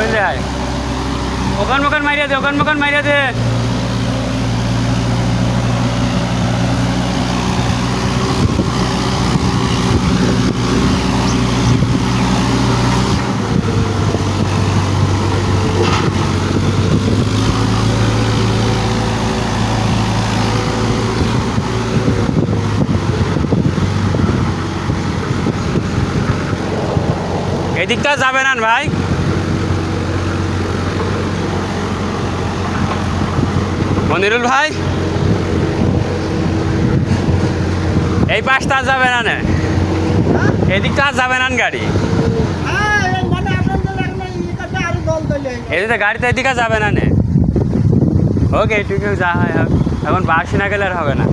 চলে যায় ওখান মোকান মারিয়া দে ওখান মোকান মারিয়া দে। এদিকটা যাবে না ভাই। মনিরুল ভাই? এই পাশটা যাবে না না। এদিকটা যাবে না গাড়ি। এদিকে গাড়িতে এদিকে যাবে না নে। ওকে এটুকু যা হয়। এখন বাসি না গেলে আর হবে না।